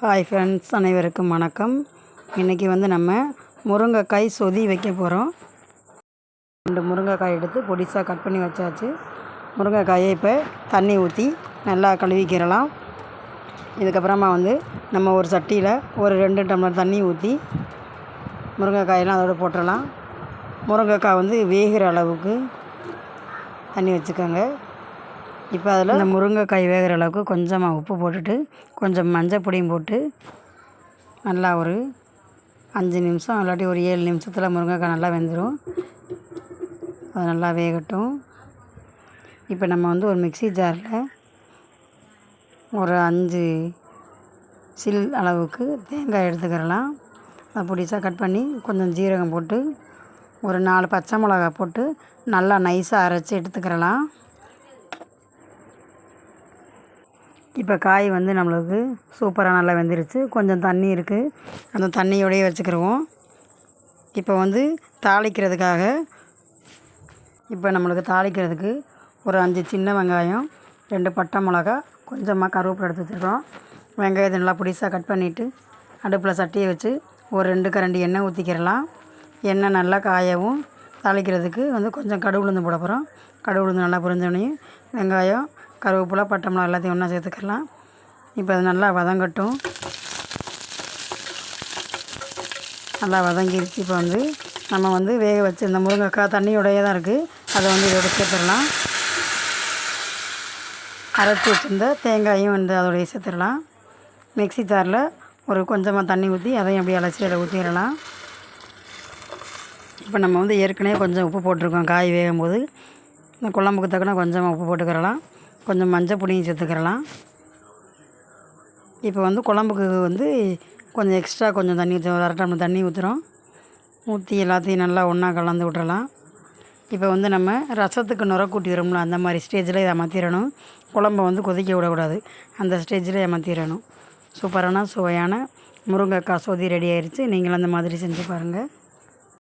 Hi friends அனைவருக்கும் வணக்கம். இன்றைக்கி வந்து நம்ம முருங்கைக்காய் சொதி வைக்க போகிறோம் ரெண்டு முருங்கைக்காய் எடுத்து பொடிசாக கட் பண்ணி வச்சாச்சு. முருங்கைக்காயை இப்போ தண்ணி ஊற்றி நல்லா கழுவிக்கிறலாம் இதுக்கப்புறமா வந்து நம்ம ஒரு சட்டியில் ஒரு ரெண்டு டம்ளர் தண்ணி ஊற்றி முருங்கைக்காயெல்லாம் அதோட போட்டுடலாம். முருங்கைக்காய் வந்து வேகிற அளவுக்கு தண்ணி வச்சுக்கோங்க. இப்போ அதில் இந்த முருங்கைக்காய் வேகிற அளவுக்கு கொஞ்சமாக உப்பு போட்டுட்டு கொஞ்சம் மஞ்சள் பொடியும் போட்டு நல்லா ஒரு அஞ்சு நிமிஷம் இல்லாட்டி ஒரு ஏழு நிமிஷத்தில் முருங்கைக்காய் நல்லா வெந்துடும் அது நல்லா வேகட்டும். இப்போ நம்ம வந்து ஒரு மிக்ஸி ஜாரில் ஒரு அஞ்சு சில் அளவுக்கு தேங்காய் எடுத்துக்கிறலாம். அதை பிடிச்சா கட் பண்ணி கொஞ்சம் ஜீரகம் போட்டு ஒரு நாலு பச்சை மிளகா போட்டு நல்லா நைஸாக அரைச்சி எடுத்துக்கிறலாம். இப்போ காய் வந்து நம்மளுக்கு சூப்பராக நல்லா வெந்துருச்சு. கொஞ்சம் தண்ணி இருக்குது அந்த தண்ணியோடையே வச்சுக்கிருவோம். இப்போ வந்து தாளிக்கிறதுக்காக இப்போ நம்மளுக்கு தாளிக்கிறதுக்கு ஒரு அஞ்சு சின்ன வெங்காயம் ரெண்டு பட்டை மிளகா கொஞ்சமாக கருவேப்பிலை எடுத்து வச்சுருக்கோம் வெங்காயத்தை நல்லா புடிசாக கட் பண்ணிவிட்டு அடுப்பில் சட்டியை வச்சு ஒரு ரெண்டு கரண்டி எண்ணெய் ஊற்றிக்கிறலாம் எண்ணெய் நல்லா காயவும் தாளிக்கிறதுக்கு வந்து கொஞ்சம் கடுகு உளுந்து போட போகிறோம் கடுகு உளுந்து நல்லா புரிஞ்சோடனே வெங்காயம் கருவேப்பிலை பட்டை மிளகா எல்லாத்தையும் ஒன்றா சேர்த்துக்கலாம். இப்போ அது நல்லா வதங்கட்டும். நல்லா வதங்கிருச்சு. இப்போ வந்து நம்ம வந்து வேக வச்சு இந்த முருங்கைக்காய் தண்ணியோடையே தான் இருக்குது அதை வந்து இதோட சேர்த்துடலாம். அரைச்சி வச்சுருந்த தேங்காயும் வந்து அதோடைய சேர்த்துடலாம். மிக்ஸி ஜாரில் ஒரு கொஞ்சமாக தண்ணி ஊற்றி அதையும் அப்படியே அலசி அதில் ஊற்றிடலாம் இப்போ நம்ம வந்து ஏற்கனவே கொஞ்சம் உப்பு போட்டிருக்கோம். காய் வேகும் போது இந்த குழம்புக்கு தக்கன கொஞ்சமாக உப்பு போட்டுக்கிறலாம். கொஞ்சம் மஞ்சள் பொடியும் சேர்த்துக்கிறலாம். இப்போ வந்து குழம்புக்கு வந்து கொஞ்சம் எக்ஸ்ட்ரா கொஞ்சம் தண்ணி ஊற்றி ஒரு அரை டம்ளர் தண்ணி ஊற்றுறோம் ஊற்றி எல்லாத்தையும் நல்லா ஒன்றா கலந்து விட்றலாம் இப்போ வந்து நம்ம ரசத்துக்கு நுர கூட்டி வரும்ல அந்த மாதிரி ஸ்டேஜில் இதை அமர்த்திடணும் குழம்ப வந்து கொதிக்க விடக்கூடாது. அந்த ஸ்டேஜில் அமர்த்திடணும் சூப்பரான சுவையான முருங்கைக்காய் சொதி ரெடி ஆயிடுச்சு நீங்களும் அந்த மாதிரி செஞ்சு பாருங்கள்